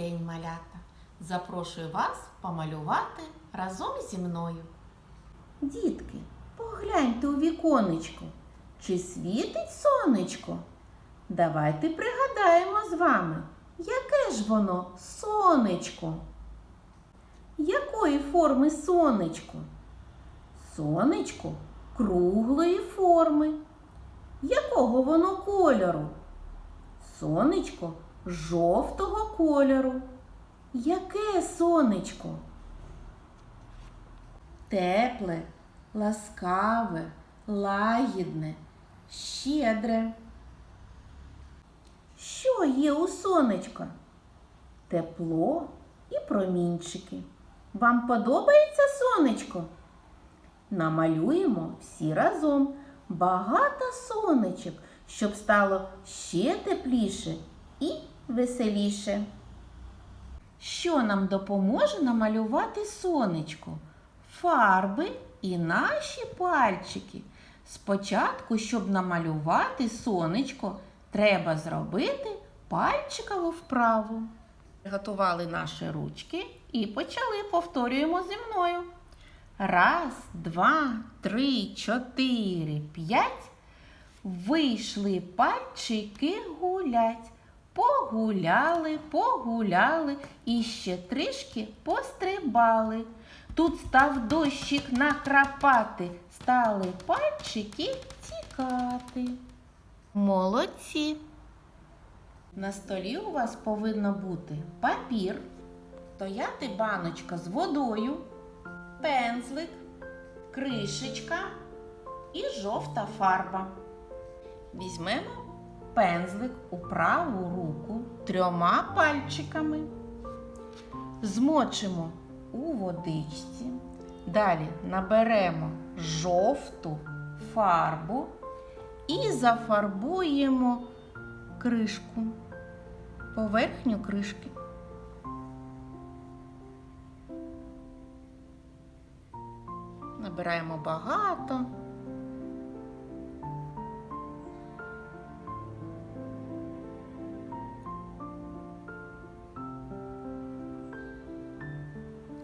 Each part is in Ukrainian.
день, малята! Запрошую вас помалювати разом зі мною. Дітки, погляньте у віконечко. Чи світить сонечко? Давайте пригадаємо з вами, яке ж воно сонечко? Якої форми сонечко? Сонечко круглої форми. Якого воно кольору? Сонечко жовтого кольору. Яке сонечко? Тепле, ласкаве, лагідне, щедре. Що є у сонечка? Тепло і промінчики. Вам подобається сонечко? Намалюємо всі разом багато сонечок, щоб стало ще тепліше і веселіше. Що нам допоможе намалювати сонечко? Фарби і наші пальчики. Спочатку, щоб намалювати сонечко, треба зробити пальчикову вправу. Приготували наші ручки і почали. Повторюємо зі мною. Раз, два, три, чотири, п'ять. Вийшли пальчики гулять. Погуляли, погуляли і ще трішки пострибали. Тут став дощик накрапати, стали пальчики тікати. Молодці. На столі у вас повинно бути папір, стояти баночка з водою, пензлик, кришечка і жовта фарба. Візьмемо пензлик у праву руку трьома пальчиками. Змочимо у водичці. Далі наберемо жовту фарбу і зафарбуємо кришку, поверхню кришки. Набираємо багато.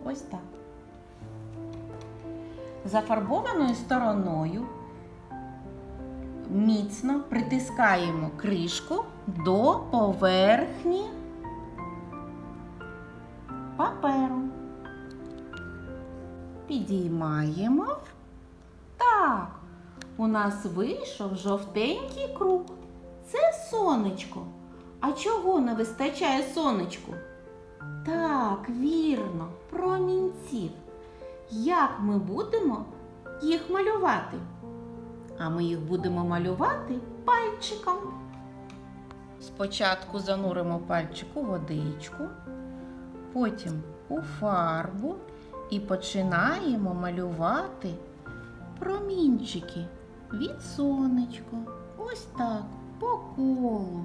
Ось так. Зафарбованою стороною міцно притискаємо кришку до поверхні паперу. Підіймаємо. Так, у нас вийшов жовтенький круг. Це сонечко. А чого не вистачає сонечку? Так, вірно, промінців. Як ми будемо їх малювати? А ми їх будемо малювати пальчиком. Спочатку зануримо пальчик у водичку, потім у фарбу і починаємо малювати промінчики від сонечка. Ось так, по колу.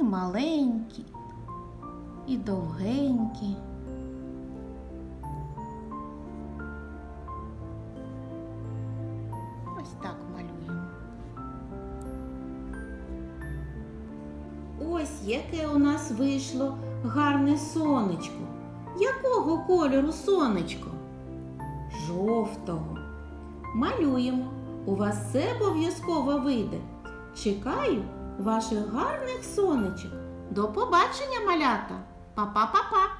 І маленькі, і довгенькі. Ось яке у нас вийшло гарне сонечко. Якого кольору сонечко? Жовтого. Малюємо. У вас все обов'язково вийде. Чекаю ваших гарних сонечок. До побачення, малята! Па-па-па-па!